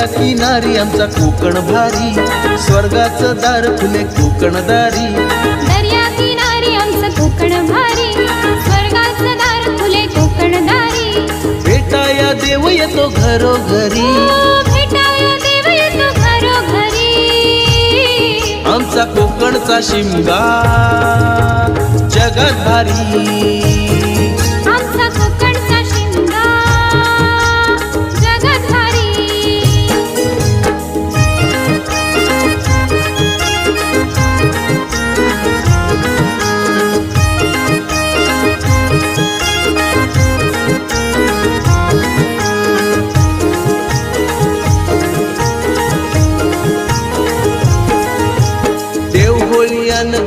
दर्या किनारी आमचा कोकण भारी. स्वर्गाचं दार फुले कोकण दारी. दर्या किनारी आमचं कोकण भारी. स्वर्गाचं दार फुले कोकण दारी. भेटाया देव येतो घरोघरी. ओ, भेटाया देव येतो घरोघरी. आमचा कोकणचा शिमगा जगात भारी.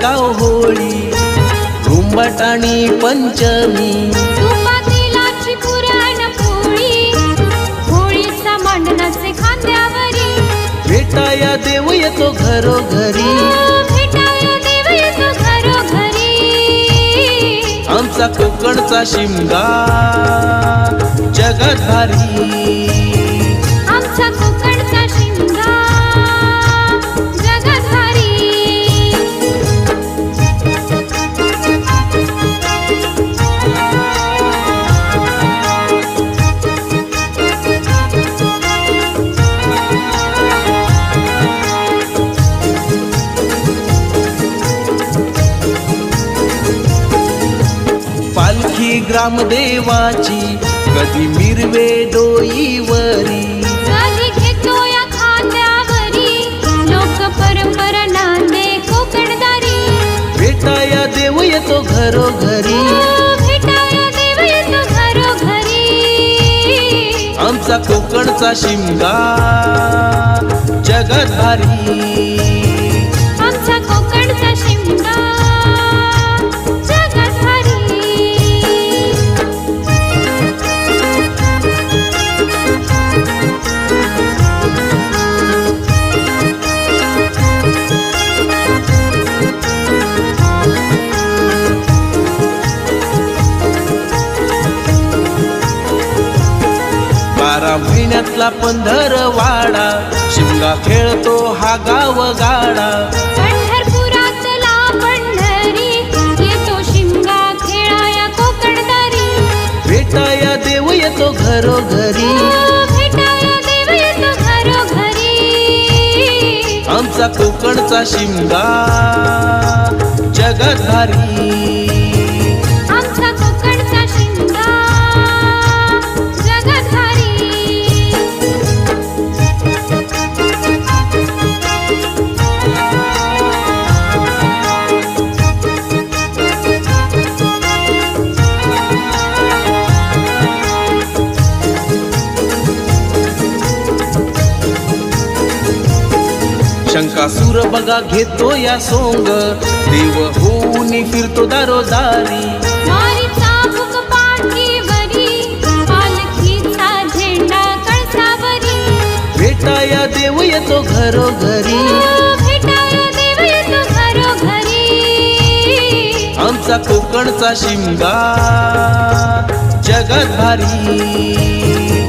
गाव होळी घुंबाट आणि पंचमी. भेटाया देव येतो घरोघरी. देव येतो घरोघरी. आमचा कोकणचा शिमगा जगात भारी आमचा कोकणचा ग्रामदेवाची कधी मिरवे डोईवरी. भेटाया देव भेटाया देव येतो घरोघरी. आमचा कोकणचा शिमगा जगात भारी महिन्यातला पंधरवाडा. शिमगा खेळतो हा गाव गाडा. भेटाया देव भेटाया देव येतो घरोघरी. आमचा कोकणचा शिमगा जगात भारी शंकासूर बघा घेतो या सोंग. देव होऊन फिरतो दारोदारी ओ, भेटाया देव येतो घरोघरी. आमचा कोकणचा शिमगा जगात भारी.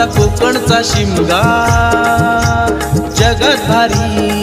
आमचा कोकणचा शिमगा. जगत भारी.